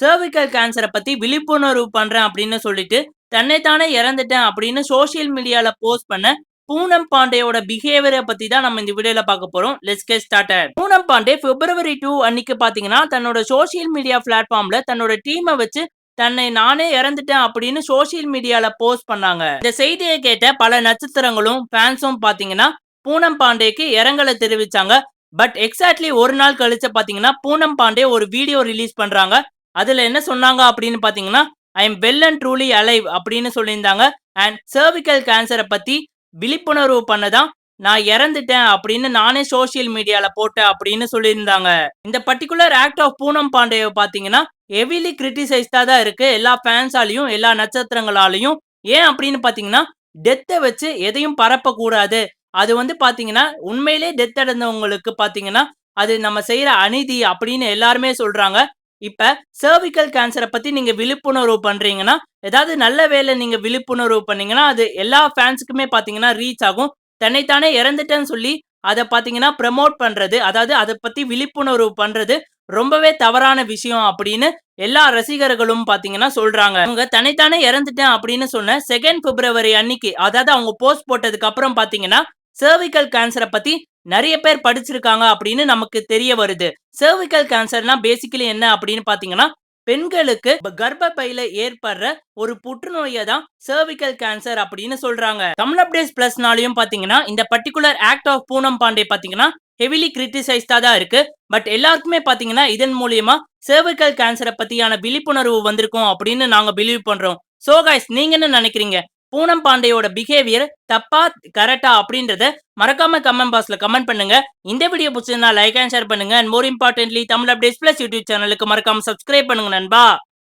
Cervical கேன்சரை பத்தி விழிப்புணர்வு பண்றேன் அப்படின்னு சொல்லிட்டு தன்னைத்தானே இறந்துட்டேன் அப்படின்னு சோஷியல் மீடியால போஸ்ட் பண்ண பூனம் பாண்டேயோட பிஹேவியரை பத்தி தான் நம்ம இந்த வீடியோல பார்க்க போறோம். Let's get started Poonam Pandey February two அன்னைக்கு பாத்தீங்கன்னா தன்னோட சோஷியல் மீடியா பிளாட்ஃபார்ம்ல தன்னோட டீமை வச்சு தன்னை நானே இறந்துட்டேன் அப்படின்னு சோஷியல் மீடியால போஸ்ட் பண்ணாங்க. இந்த செய்தியை கேட்ட பல நட்சத்திரங்களும் ஃபேன்ஸும் பாத்தீங்கன்னா பூனம் பாண்டேக்கு இரங்கலை தெரிவிச்சாங்க. பட் எக்ஸாக்ட்லி ஒரு நாள் கழிச்சு பாத்தீங்கன்னா பூனம் பாண்டே ஒரு வீடியோ ரிலீஸ் பண்றாங்க. அதில் என்ன சொன்னாங்க அப்படின்னு பார்த்தீங்கன்னா I am well and truly alive அப்படின்னு சொல்லியிருந்தாங்க. அண்ட் சர்விக்கல் கேன்சரை பற்றி விழிப்புணர்வு பண்ணதான் நான் இறந்துட்டேன் அப்படின்னு நானே சோஷியல் மீடியால போட்டேன் அப்படின்னு சொல்லியிருந்தாங்க. இந்த பர்டிகுலர் ஆக்ட் ஆஃப் பூனம் பாண்டேவை பார்த்தீங்கன்னா ஹெவிலி கிரிட்டிசைஸ்டா தான் இருக்கு. எல்லா ஃபேன்ஸாலையும் எல்லா நட்சத்திரங்களாலையும். ஏன் அப்படின்னு பார்த்தீங்கன்னா டெத்தை வச்சு எதையும் பரப்பக்கூடாது. அது வந்து பார்த்தீங்கன்னா உண்மையிலே டெத் அடைந்தவங்களுக்கு பார்த்தீங்கன்னா அது நம்ம செய்கிற அநீதி அப்படின்னு எல்லாருமே சொல்கிறாங்க இப்ப சர்விக்கல் கேன்சரை பத்தி நீங்க விழிப்புணர்வு பண்றீங்கன்னா ஏதாவது நல்ல வேலை நீங்க விழிப்புணர்வு பண்ணீங்கன்னா அது எல்லா ஃபேன்ஸுக்குமே பாத்தீங்கன்னா ரீச் ஆகும். தன்னைத்தானே இறந்துட்டேன்னு சொல்லி அதை பாத்தீங்கன்னா ப்ரமோட் பண்றது அதாவது அதை பத்தி விழிப்புணர்வு பண்றது ரொம்பவே தவறான விஷயம் அப்படின்னு எல்லா ரசிகர்களும் பாத்தீங்கன்னா சொல்றாங்க. அவங்க தன்னைத்தானே இறந்துட்டேன் அப்படின்னு சொன்ன செகண்ட் பிப்ரவரி அன்னைக்கு அதாவது அவங்க போஸ்ட் போட்டதுக்கு அப்புறம் பாத்தீங்கன்னா சர்விக்கல் கேன்சரை பத்தி நிறைய பேர் படிச்சிருக்காங்க அப்படின்னு நமக்கு தெரிய வருது. சர்விக்கல் கேன்சர்னா பேசிக்கலி என்ன அப்படின்னு பாத்தீங்கன்னா பெண்களுக்கு கர்ப்பப்பையில ஏற்படுற ஒரு புற்றுநோயை தான் சர்விக்கல் கேன்சர் அப்படின்னு சொல்றாங்க. தமிழ் அப்டேஸ் பிளஸ்னாலையும் பாத்தீங்கன்னா இந்த particular act of Poonam Pandey பாத்தீங்கன்னா ஹெவிலி கிரிட்டிசைஸ்டா தான் இருக்கு. பட் எல்லாருக்குமே பாத்தீங்கன்னா இதன் மூலியமா சர்விக்கல் கேன்சரை பத்தியான விழிப்புணர்வு வந்திருக்கும் அப்படின்னு நாங்க பிலீவ் பண்றோம். சோ கைஸ் நீங்க என்ன நினைக்கிறீங்க? பூனம் பாண்டையோட பிஹேவியர் தப்பா கரெக்டா அப்படின்றத மறக்காம கமெண்ட் பாக்ஸ்ல கமெண்ட் பண்ணுங்க. இந்த வீடியோ பிடிச்சிருந்தா லைக் அண்ட் ஷேர் பண்ணுங்க. And more importantly Tamil updates plus YouTube சேனலுக்கு மறக்காம சப்ஸ்கிரைப் பண்ணுங்க நண்பா.